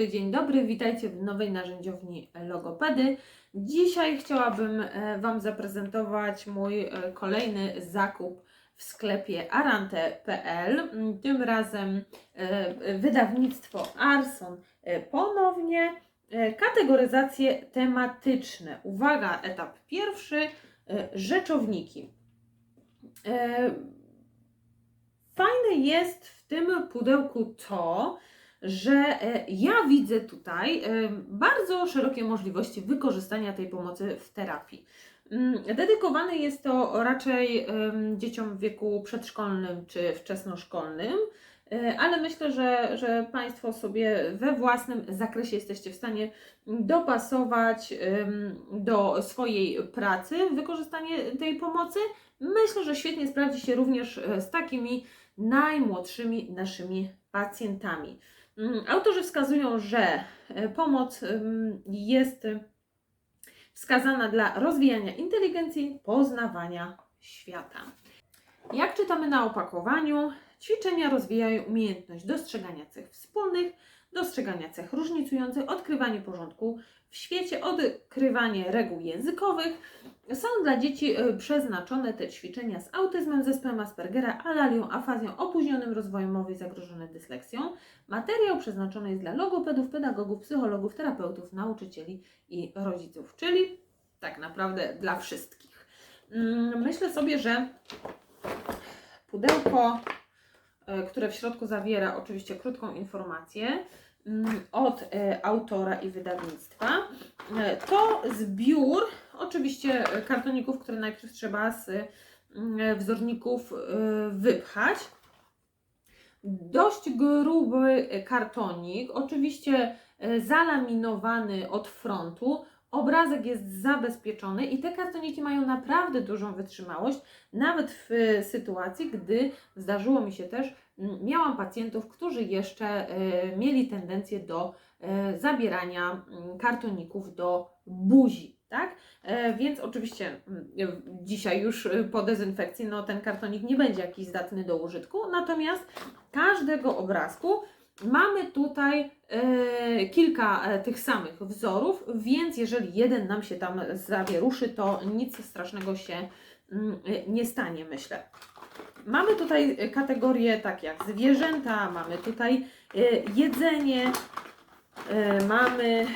dobry, dzień dobry. Witajcie w nowej narzędziowni Logopedy. Dzisiaj chciałabym e, Wam zaprezentować mój e, kolejny zakup w sklepie arante.pl. Tym razem e, wydawnictwo Arson ponownie. Kategoryzacje tematyczne. Uwaga, etap pierwszy. Rzeczowniki. Fajne jest w tym pudełku to, że e, ja widzę tutaj e, bardzo szerokie możliwości wykorzystania tej pomocy w terapii. Mm, Dedykowane jest to raczej dzieciom w wieku przedszkolnym czy wczesnoszkolnym, e, ale myślę, że, że Państwo sobie we własnym zakresie jesteście w stanie dopasować do swojej pracy wykorzystanie tej pomocy. Myślę, że świetnie sprawdzi się również z takimi najmłodszymi naszymi pacjentami. Mm, Autorzy wskazują, że e, pomoc jest y, wskazana dla rozwijania inteligencji, poznawania świata. Jak czytamy na opakowaniu, ćwiczenia rozwijają umiejętność dostrzegania cech wspólnych, dostrzegania cech różnicujących, odkrywanie porządku w świecie, odkrywanie reguł językowych. Są dla dzieci e, przeznaczone te ćwiczenia z autyzmem, zespołem Aspergera, alalią, afazją, opóźnionym rozwojem mowy i zagrożone dysleksją. Materiał przeznaczony jest dla logopedów, pedagogów, psychologów, terapeutów, nauczycieli i rodziców, czyli tak naprawdę dla wszystkich. Mm, Myślę sobie, że pudełko, które w środku zawiera oczywiście krótką informację mm, od e, autora i wydawnictwa, e, to zbiór oczywiście e, kartoników, które najpierw trzeba z mm, wzorników e, wypchać. Dość gruby kartonik, oczywiście e, zalaminowany od frontu. Obrazek jest zabezpieczony i te kartoniki mają naprawdę dużą wytrzymałość, nawet w e, sytuacji, gdy zdarzyło mi się też, miałam pacjentów, którzy jeszcze e, mieli tendencję do e, zabierania kartoników do buzi. Tak? E, Więc oczywiście dzisiaj już po dezynfekcji no, ten kartonik nie będzie jakiś zdatny do użytku, natomiast każdego obrazku mamy tutaj e, kilka e, tych samych wzorów, więc jeżeli jeden nam się tam zawieruszy, to nic strasznego się mm, e, nie stanie, myślę. Mamy tutaj kategorie takie jak zwierzęta, mamy tutaj jedzenie, mamy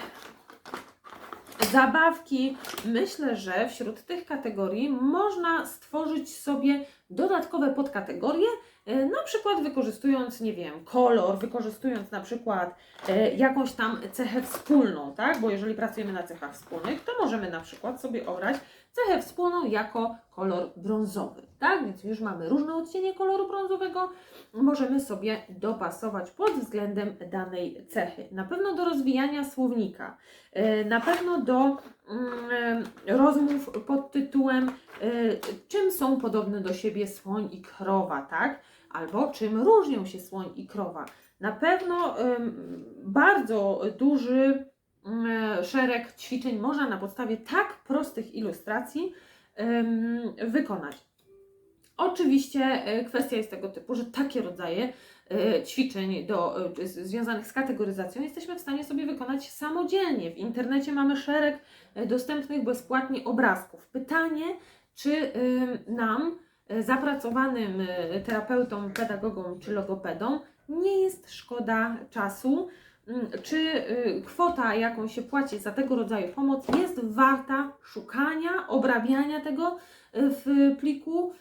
zabawki. Myślę, że wśród tych kategorii można stworzyć sobie dodatkowe podkategorie, e, na przykład wykorzystując, nie wiem, kolor, wykorzystując na przykład e, jakąś tam cechę wspólną, tak? Bo jeżeli pracujemy na cechach wspólnych, to możemy na przykład sobie obrać cechę wspólną jako kolor brązowy, tak? Więc już mamy różne odcienie koloru brązowego, możemy sobie dopasować pod względem danej cechy. Na pewno do rozwijania słownika, e, na pewno do rozmów pod tytułem e, czym są podobne do siebie słoń i krowa, tak? Albo czym różnią się słoń i krowa. Na pewno bardzo duży mm, szereg ćwiczeń można na podstawie tak prostych ilustracji wykonać. Oczywiście e, kwestia jest tego typu, że takie rodzaje e, ćwiczeń do, e, związanych z kategoryzacją jesteśmy w stanie sobie wykonać samodzielnie. W internecie mamy szereg dostępnych bezpłatnie obrazków. Pytanie, czy nam, zapracowanym terapeutą, pedagogom czy logopedą, nie jest szkoda czasu, Mm, czy kwota, jaką się płaci za tego rodzaju pomoc, jest warta szukania, obrabiania tego w pliku,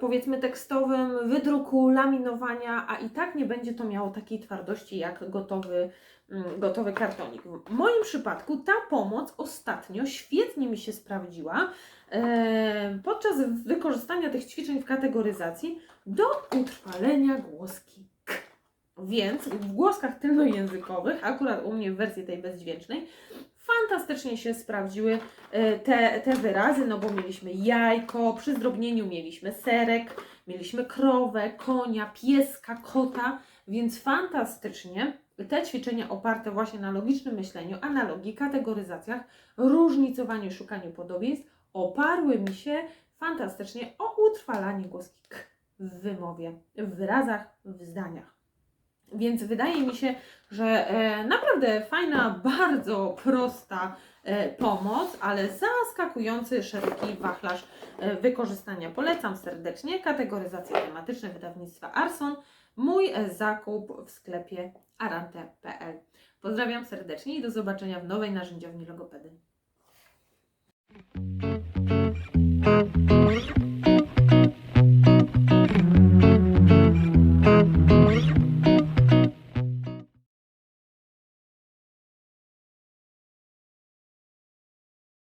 powiedzmy tekstowym, wydruku, laminowania, a i tak nie będzie to miało takiej twardości jak gotowy, mm, gotowy kartonik. W moim przypadku ta pomoc ostatnio świetnie mi się sprawdziła e, podczas wykorzystania tych ćwiczeń w kategoryzacji do utrwalenia głoski k. Więc w głoskach tylnojęzykowych, akurat u mnie w wersji tej bezdźwięcznej, fantastycznie się sprawdziły e, te, te wyrazy, no bo mieliśmy jajko, przy zdrobnieniu mieliśmy serek, mieliśmy krowę, konia, pieska, kota, więc fantastycznie te ćwiczenia oparte właśnie na logicznym myśleniu, analogii, kategoryzacjach, różnicowaniu, szukaniu podobieństw oparły mi się fantastycznie o utrwalanie głoski k w wymowie, w wyrazach, w zdaniach. Więc wydaje mi się, że e, naprawdę fajna, bardzo prosta e, pomoc, ale zaskakujący szeroki wachlarz e, wykorzystania. Polecam serdecznie kategoryzację tematyczną wydawnictwa Arson. Mój zakup w sklepie arante.pl. Pozdrawiam serdecznie i do zobaczenia w nowej narzędziowni logopedy.